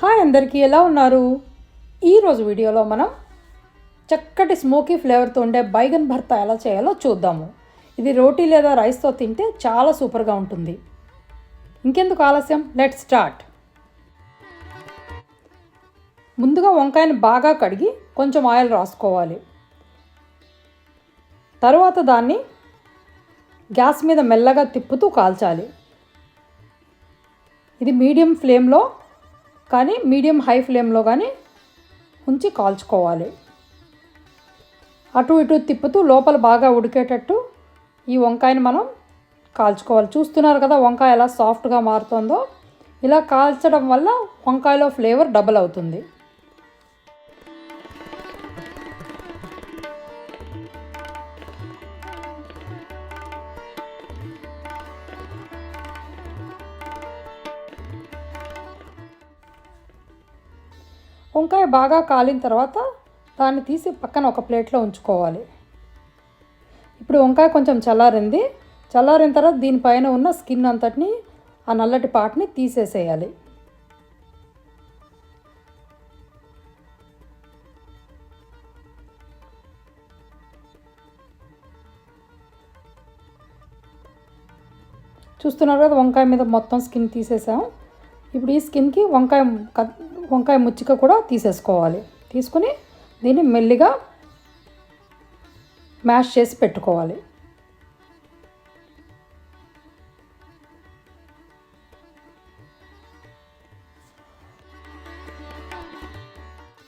Hi అందరికీ ఎలా ఉన్నారు? ఈరోజు వీడియోలో మనం చక్కటి స్మోకీ ఫ్లేవర్తో ఉండే బైగన్ భర్త ఎలా చేయాలో చూద్దాము. ఇది రోటీ లేదా రైస్తో తింటే చాలా సూపర్గా ఉంటుంది. ఇంకెందుకు ఆలస్యం? Let start. ముందుగా వంకాయని బాగా కడిగి కొంచెం ఆయిల్ రాసుకోవాలి. తరువాత దాన్ని గ్యాస్ మీద మెల్లగా తిప్పుతూ కాల్చాలి. ఇది మీడియం ఫ్లేమ్లో కానీ మీడియం హై ఫ్లేమ్లో కానీ ఉంచి కాల్చుకోవాలి. అటు ఇటు తిప్పుతూ లోపల బాగా ఉడికేటట్టు ఈ వంకాయని మనం కాల్చుకోవాలి. చూస్తున్నారు కదా వంకాయ ఎలా సాఫ్ట్గా మారుతుందో. ఇలా కాల్చడం వల్ల వంకాయలో ఫ్లేవర్ డబుల్ అవుతుంది. వంకాయ బాగా కాలిన తర్వాత దాన్ని తీసి పక్కన ఒక ప్లేట్లో ఉంచుకోవాలి. ఇప్పుడు వంకాయ కొంచెం చల్లారింది. చల్లారిన తర్వాత దీనిపైన ఉన్న స్కిన్ అంతటిని ఆ నల్లటి పాటని తీసేసేయాలి. చూస్తున్నారు కదా వంకాయ మీద మొత్తం స్కిన్ తీసేసాం. ఇప్పుడు ఈ స్కిన్కి వంకాయ వంకాయ ముచ్చిక కూడా తీసేసుకోవాలి. తీసుకుని దీన్ని మెల్లిగా మ్యాష్ చేసి పెట్టుకోవాలి.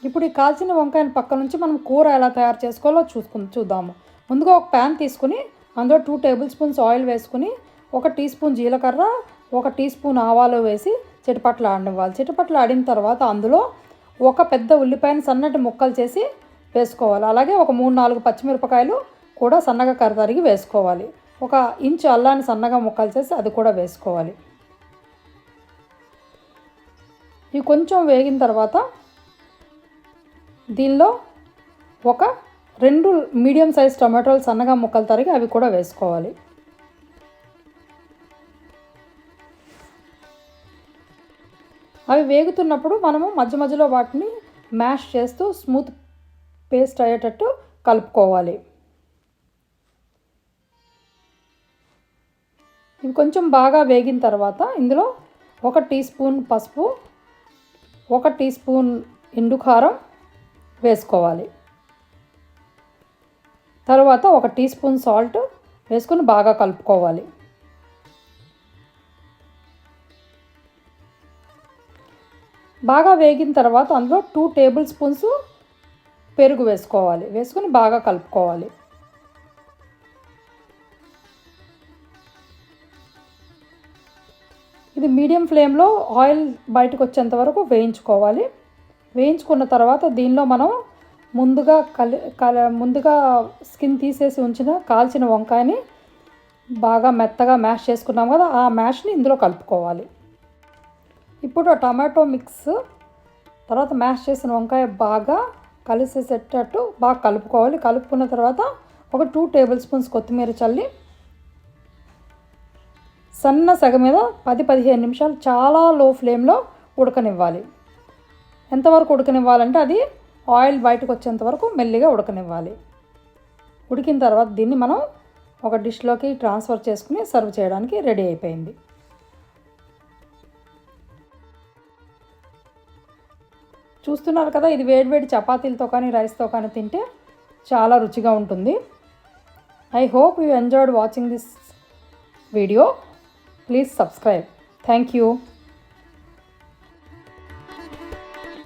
ఇప్పుడు ఈ కాల్చిన వంకాయని పక్క నుంచి మనం కూర ఎలా తయారు చేసుకోవాలో చూసుకు చూద్దాము. ముందుగా ఒక ప్యాన్ తీసుకుని అందులో టూ టేబుల్ స్పూన్స్ ఆయిల్ వేసుకుని ఒక టీ స్పూన్ జీలకర్ర ఒక టీ స్పూన్ ఆవాలు వేసి చిటపట్లు ఆడనివ్వాలి చిటపట్లు ఆడిన తర్వాత అందులో ఒక పెద్ద ఉల్లిపాయను సన్నటి ముక్కలు చేసి వేసుకోవాలి. అలాగే ఒక మూడు నాలుగు పచ్చిమిరపకాయలు కూడా సన్నగా కరతరిగి వేసుకోవాలి. ఒక ఇంచు అల్లాన్ని సన్నగా ముక్కలు చేసి అది కూడా వేసుకోవాలి. ఇవి కొంచెం వేగిన తర్వాత దీనిలో ఒక రెండు మీడియం సైజ్ టొమాటోలు సన్నగా ముక్కలు తరిగి అవి కూడా వేసుకోవాలి. అవి వేగుతున్నప్పుడు మనము మధ్య మధ్యలో వాటిని మ్యాష్ చేస్తూ స్మూత్ పేస్ట్ అయ్యేటట్టు కలుపుకోవాలి. ఇవి కొంచెం బాగా వేగిన తర్వాత ఇందులో ఒక టీ స్పూన్ పసుపు ఒక టీ స్పూన్ ఎండు కారం వేసుకోవాలి. తర్వాత ఒక టీ స్పూన్ సాల్ట్ వేసుకొని బాగా కలుపుకోవాలి. బాగా వేగిన తర్వాత అందులో టూ టేబుల్ స్పూన్స్ పెరుగు వేసుకోవాలి. వేసుకొని బాగా కలుపుకోవాలి. ఇది మీడియం ఫ్లేమ్లో ఆయిల్ బయటకు వచ్చేంత వరకు వేయించుకోవాలి. వేయించుకున్న తర్వాత దీనిలో మనం ముందుగా కలి కల ముందుగా స్కిన్ తీసేసి ఉంచిన కాల్చిన వంకాయని బాగా మెత్తగా మ్యాష్ చేసుకున్నాం కదా ఆ మ్యాష్ని ఇందులో కలుపుకోవాలి. ఇప్పుడు టమాటో మిక్స్ తర్వాత మ్యాష్ చేసిన వంకాయ బాగా కలిసేసేటట్టు బాగా కలుపుకోవాలి. కలుపుకున్న తర్వాత ఒక టూ టేబుల్ స్పూన్స్ కొత్తిమీర చల్లి సన్న సగ మీద పది పదిహేను నిమిషాలు చాలా లో ఫ్లేమ్లో ఉడకనివ్వాలి. ఎంతవరకు ఉడకనివ్వాలంటే అది ఆయిల్ బయటకు వచ్చేంత వరకు మెల్లిగా ఉడకనివ్వాలి. ఉడికిన తర్వాత దీన్ని మనం ఒక డిష్లోకి ట్రాన్స్ఫర్ చేసుకుని సర్వ్ చేయడానికి రెడీ అయిపోయింది. చూస్తున్నారు కదా ఇది వేడివేడి చపాతీలతో కానీ రైస్తో కానీ తింటే చాలా రుచిగా ఉంటుంది. I hope you enjoyed watching this video please subscribe thank you